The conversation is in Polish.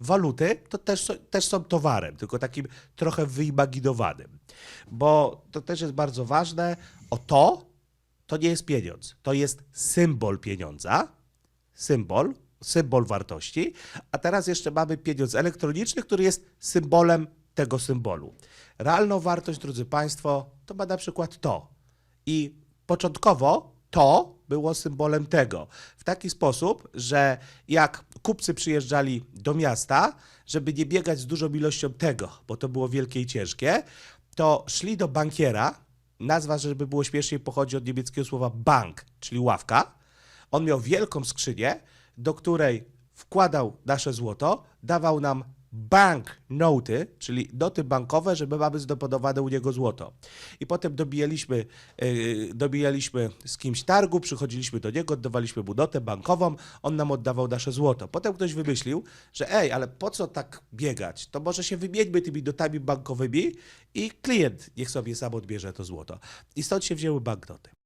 waluty to też, też są towarem, tylko takim trochę wyimaginowanym. Bo to też jest bardzo ważne. O to, to nie jest pieniądz. To jest symbol pieniądza, symbol, symbol wartości, a teraz jeszcze mamy pieniądz elektroniczny, który jest symbolem tego symbolu. Realną wartość, drodzy Państwo, to ma na przykład to. I początkowo to było symbolem tego. W taki sposób, że jak kupcy przyjeżdżali do miasta, żeby nie biegać z dużą ilością tego, bo to było wielkie i ciężkie, to szli do bankiera. Nazwa, żeby było śmieszniej, pochodzi od niemieckiego słowa bank, czyli ławka. On miał wielką skrzynię, do której wkładał nasze złoto, dawał nam bank noty, czyli noty bankowe, żeby mamy zdeponowane u niego złoto. I potem dobijaliśmy, yy, dobijaliśmy z kimś targu, przychodziliśmy do niego, oddawaliśmy mu notę bankową, on nam oddawał nasze złoto. Potem ktoś wymyślił, że ej, ale po co tak biegać? To może się wymieńmy tymi notami bankowymi i klient niech sobie sam odbierze to złoto. I stąd się wzięły banknoty.